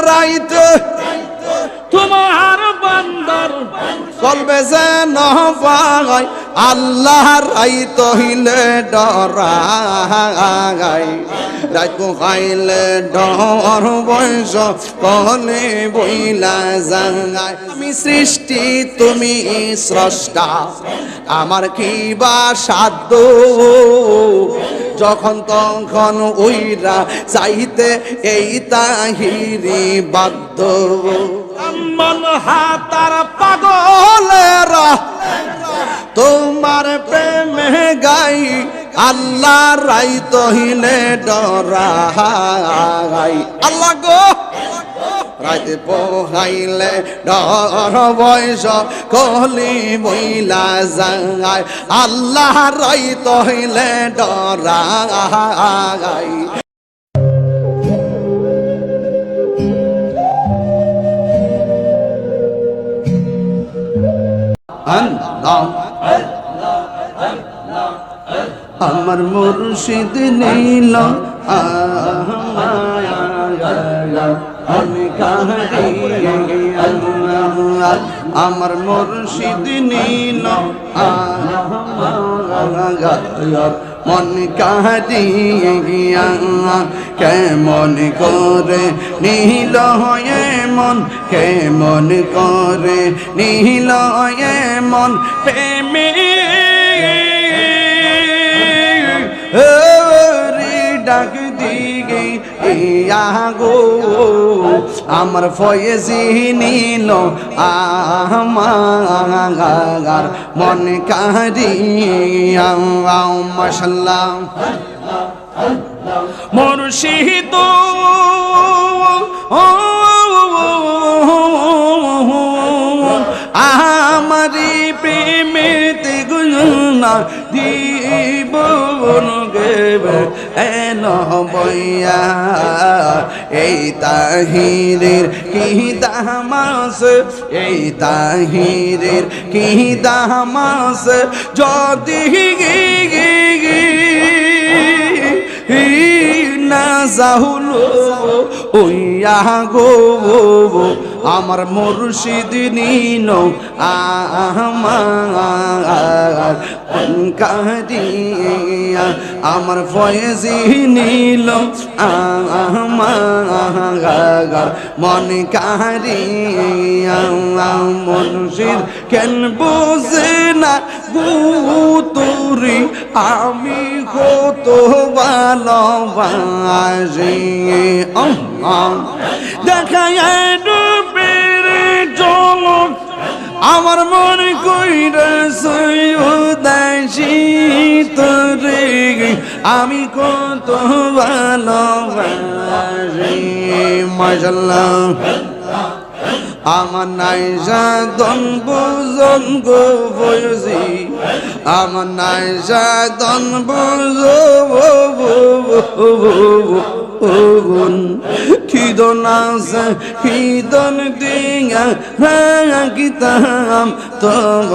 রাইতে তোমার বান্দার। কলবে যে নয় আল্লাহ রাই তহিলে ডরাই রাইকু খাইলে ডর বয়স কলে বইলা জাঙ্গাই আমি সৃষ্টি, তুমি স্রষ্টা, আমার কি বা সাধ্য? যখন তখন ওইরা চাইতে এই তাহিরি বাধ্য। মন হাতার পাগলেরা। তোমার প্রেমে গাই, আল্লাহ রাই তহিলে ডরাই। আল্লাহ গো রাতে পোহাইলে ডর বয়স, কলি বইলা যায়। আল্লাহ রাই তহিলে ডরাই। আমার মুর্শিদ নীল আমার মুর্শিদ নীল মন কাহারিয়া কেমন করে? নীল হয়ে মন কেমন করে? নীল হয়ে মন প্রেমী। ডাক দিগে ইয়া আমার ফয়েজি নিল আমার মন কারিয়া মাশাল্লাহ। মুর্শিদ আমারি প্রেমেতে গুনা জীবন গেবে। এন বইয়া? এই তাহিরের কি দামাস? এই তাহিরের কি দামাস? যদি না যাহুলো ওইয়া গো আমার মুর্শিদ নিন আমার কারিয়া আমার ফয়েজি নিল আমার মন কারিয়া মুর্শিদ কেন বুঝে না গুতুরি আমি কত ভালোবাসি দেখায় আমার মন কইরা সৈদাসি তোরে আমি কত ভালোবাসি মাশাল্লাহ আমার নাই সাধন বুঝন গো বয়সি। আমার নাই সাধন বুঝন খিদন আছে, খিদন দিয়া রাখিতাম তব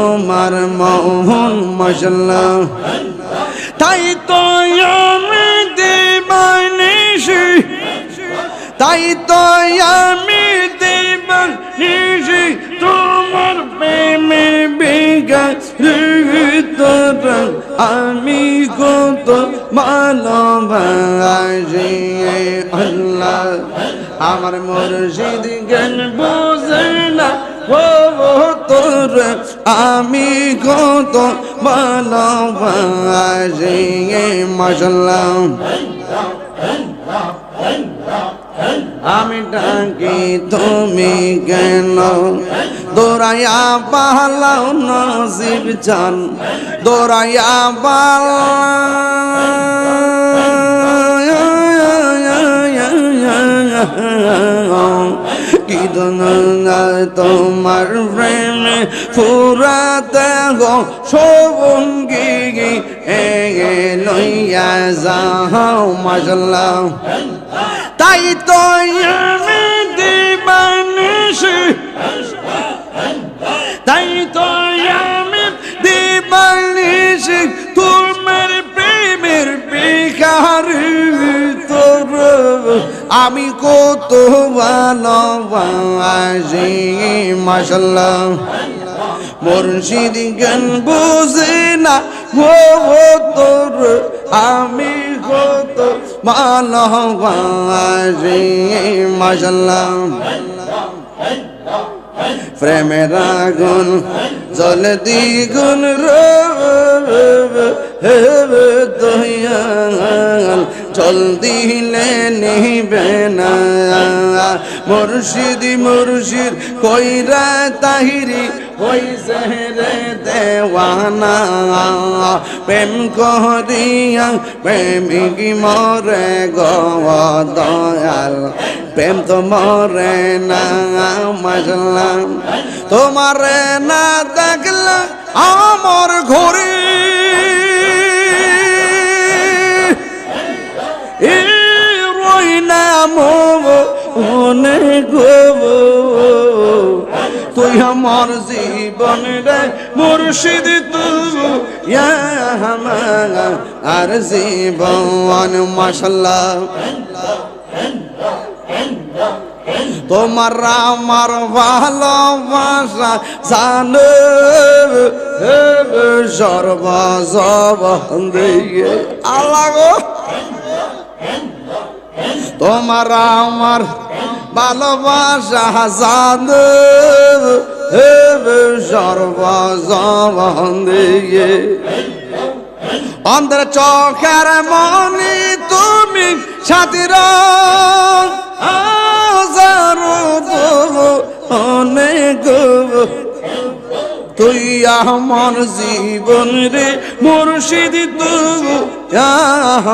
আমার মোহন মশলা তাই তো আমি দেবানিসি তাই তো আমি দেবানিসি তোমার প্রেমে বেগা আমি কত ভালোবাসি আল্লাহ আমার মুর্শিদ জ্ঞান বোঝে না। ও তোর আমি কত ভালোবাসি মাসাল্লাহ আমি ডাকি, তুমি কেন? দৌড়াইয়া পালাও নসিব চান দৌড়াইয়া কি তোমার প্রেমে ফুরাতে গো সবঙ্গি এ লইয়া যাও মাসাল্লাহ তাই তো আমি দিবানিসি তাই তো আমি দিবানিসি তোমার প্রেমের বিকার তোর। আমি কত ভালোবাসি মাসাল্লাহ মুর্শিদ জ্ঞান বুঝে না ও তোর। আমি কত মাসাল্লাহ প্রেমের আগুন জল দ্বিগুণ দয়াল। জল দিলে নিবে না। মুর্শিদ মুর্শিদ, কইরা তাহিরি ওই রে দেওয়ানা, প্রেম করিয়া প্রেমিক মরে গো দয়াল। প্রেম তো মরে না মজলাম তোমারে না দেখলে আমার ঘরে। রই না মনে গো। তুই আমার জীবন রে মুর্শিদ, তু আর জীবন মাসাল্লাহ তোমার আমার ভালোবাসা জানো সর্ব সব দিয়ে। আল্লাহ গো। তোমার আমার ভালোবাসা জানো সর্ব সব দিয়ে অন্তর চোখের মনি তুমি সাথীর। অনেক তুই আমার জীবন রে মুর্শিদ তু।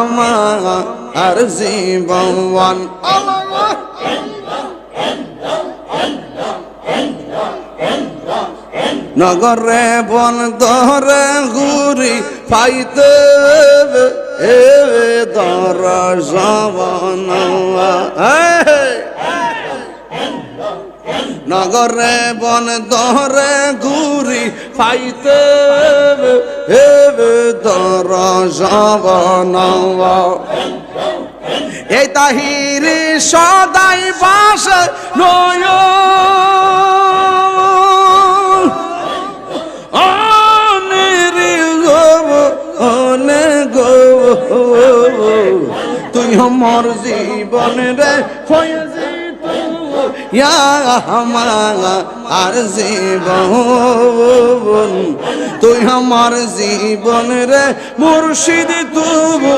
আমার জীবন। নগরে বন দরে ঘুরি পাইতে এ দর সবন নগরে বন দরে ঘুরি পাইতে এ দর সবন এই তাহিরি সদাই বাস নয় তুই আমার জীবন রে ফয়েজি আর জীবন তুই আমার জীবন রে মুর্শিদ তুবু।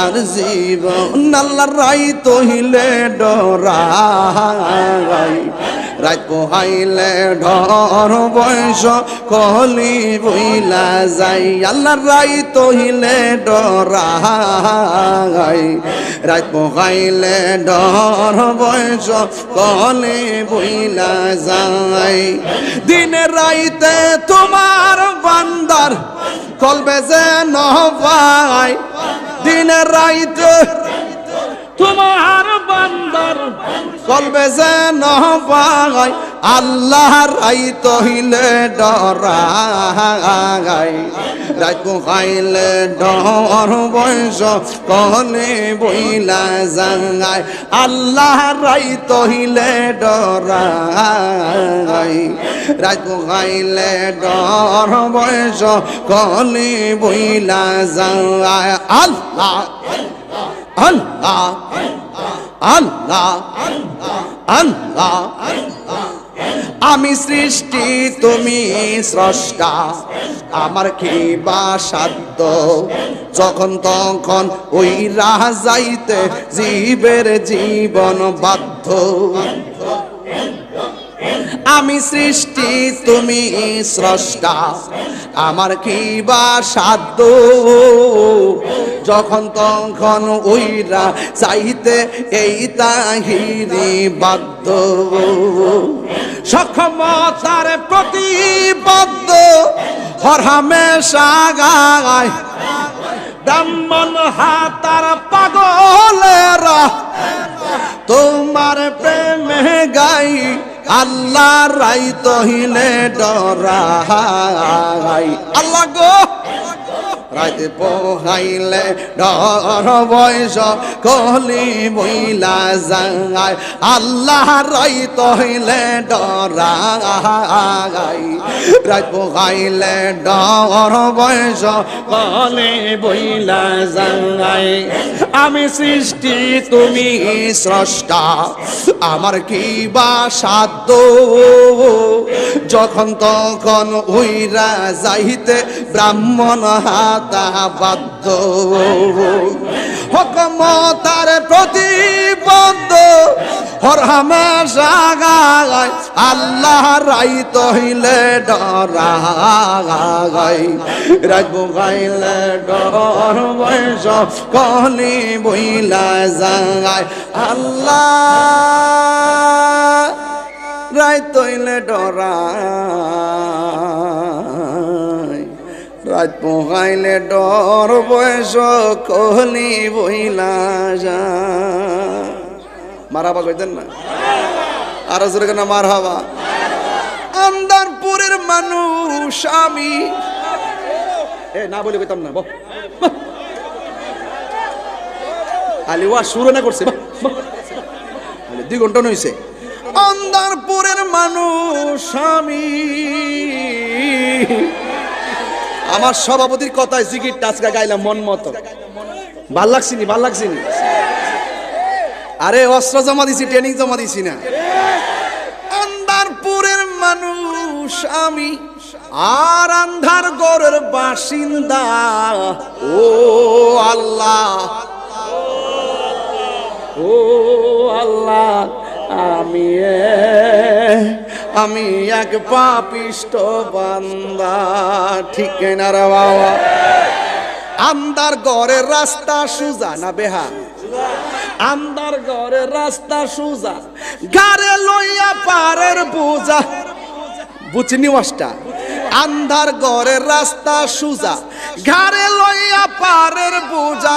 আর জীবন আল্লাহ রাই তহিলে ডরাই। রাত পোহাইলে ঢর বয়স কলি বইলা যাই। আল্লাহ রাই তহিলে ডরাই। রাত পোহাইলে ঢর বয়স কলি বইলা যায়। দিনে রাইতে তোমার বান্দার কলবে যে নবাই দিনে রাইতে তোমার বান্দার কলবে যে নবাই আল্লাহ রাই তহিলে ডরাই রাত খাইলে ডর বয়স কলে বইলা জাঙ্গাই আল্লাহ রাই তহিলে ডরাই। রাত খাইলে ডর বয়স কলে বইলা জাঙ্গাই আল্লাহ আল্লাহ আল্লাহ আল্লাহ আমি সৃষ্টি, তুমি স্রষ্টা। আমার কি বা সাধ্য। যখন তখন ওই রাহ যাইতে জীবের জীবন বাধ্য। আমি সৃষ্টি, তুমি স্রষ্টা। আমার কি বা সাধ্য? যখন তখন ওইরা চাইতে এই তাহিরি বাধ্য। সক্ষমতার প্রতিবদ্ধ হরহামে সাগায় ব্রাহ্মণ হাতার পাগলেরা তোমার প্রেমে গাই আল্লাহ রাই তহিলে ডরা আল্লাহ গো! রাতে পোহাইলে ডর বয়স কলি বইলা যায়। আল্লাহ রাই তহিলে ডরাই। রাত পোহাইলে ডর বয়স কলি বইলা যায়। আমি সৃষ্টি, তুমি স্রষ্টা। আমার কি বা সাধ্য? যখন তখন উইরা যাইতে ব্রাহ্মণ হাতা বাধ্য। হকমতার প্রতিবদ্ধ হর হামেশাগায় আল্লাহ রাই তহিলে ডরাগাই রাজবো গাইলে ডর বয়স কলি বইলা যায়। আল্লাহ রাই তৈলে ডরাই রাত পোহাইলে ডর বয়স কহলি বইলা যা। মারাবা কইতেন না? আরও জোরে কেন মার হবা আন্দারপুরের মানুষ আমি। এ, না বলে কইতাম না, বহ আলি ওয়া শুরু না করছে দুই ঘণ্টা নইছে। আন্দারপুরের মানুষ আমি। আমার সভাপতির কথায় জিকির টাচকা গাইলাম মন মতো। ভালো লাগছিনি ভালো লাগছিনি আরে, অস্ত্র জমা দিছি ট্রেনিং জমা দিছি না। আন্দারপুরের মানুষ আমি, আর আন্ধার গড়ের বাসিন্দা। ও আল্লাহ। ও আল্লাহ, আমি আমি এক পাপিষ্ট বান্দা, ঠিক না রে বাবা? আন্দার গড়ের রাস্তা সুজা না বেহা আন্দার গড়ের রাস্তা সুজা গারে লইয়া পারের বোঝা বুঝনি ওয়াসটা আন্ধার ঘরের রাস্তা সুজা ঘাড়ে লইয়া পারের বোঝা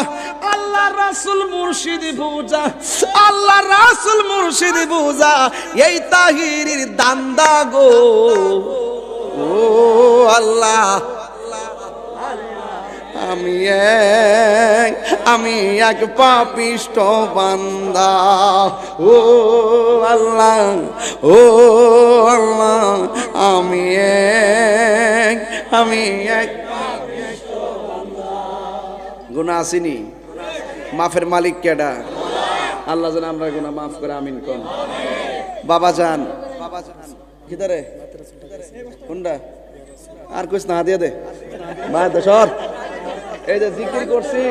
আল্লাহ রাসুল মুর্শিদ বুঝা আল্লাহ রাসুল মুর্শিদ বুঝা এই তাহিরির দান্দা গো। ও আল্লাহ, আমি এক আমি এক পাপিষ্ট বান্দা। ও আল্লাহ ও আল্লাহ, আমি এক আমি এক গুণা আসিনি? মাফের মালিক কেডা আল্লাহ যেন আমরা গুণা মাফ করে আমিন কোন। বাবা যান। বাবা যান কোনটা আর কুছ না দিয়ে দে। ভাই দশর এই যে জিকির করছি।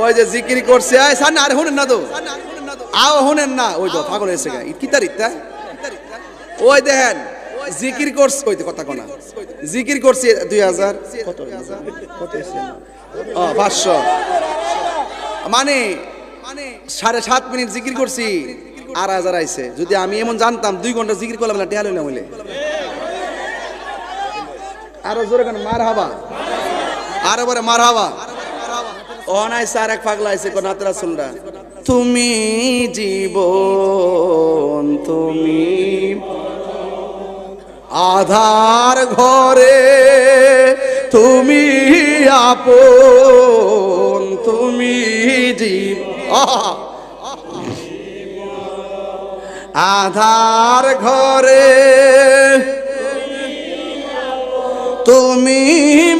ওই যে জিকির করছি আয় সান আর শুনেন না তো। আও শুনেন না। ওই তো পাগল হয়েছে গা। কিতার ইত্যা ওই দেখেন জিকির করছি ওই তো কথা কোনা। জিকির করছি দুই হাজার। কত কত পাঁচশো। মানে মানে সাড়ে সাত মিনিট জিকির করছি, আর হাজার আইছে। যদি আমি এমন জানতাম, দুই ঘণ্টা জিকির করলাম না টেহাল হইলাম হইলে। আরও জোরে কেন? মার হাবা। আরও বলে মার হাবা। ও নাই স্যার এক পাগলা আইছে, কোন হাতরা শুনরা তুমি জীবন, তুমি আধার ঘরে, তুমি আপন তুমি জীব আধার ঘরে তুমি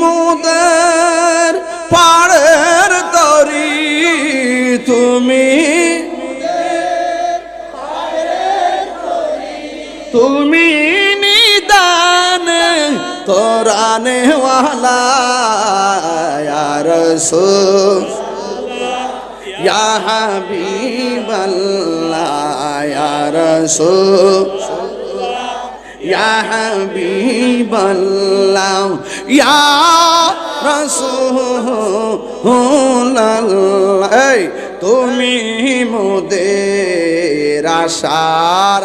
মুদের পাড়ের তরি। তুমি তুমি নিদান তোরানে ওয়ালা রসুল। ইয়া হাবিবাল্লাহ, ইয়া রাসূল, ইয়া হাবিবাল্লাহ, ইয়া রাসূলুল্লাহ। এই, তুমি মোদের আশার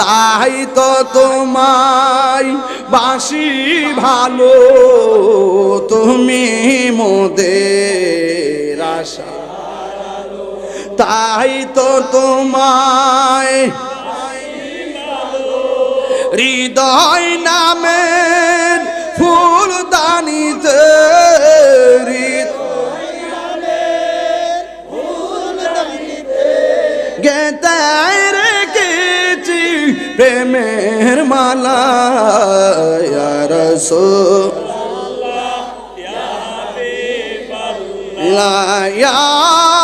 তাই তো তোমায় বাসি ভালো। তুমি মোদের আশা তাই তো তোমায় হৃদয় নামের ফুলদানিতে গেতায় রেখেছি প্রেমের মালা রসো লা রসো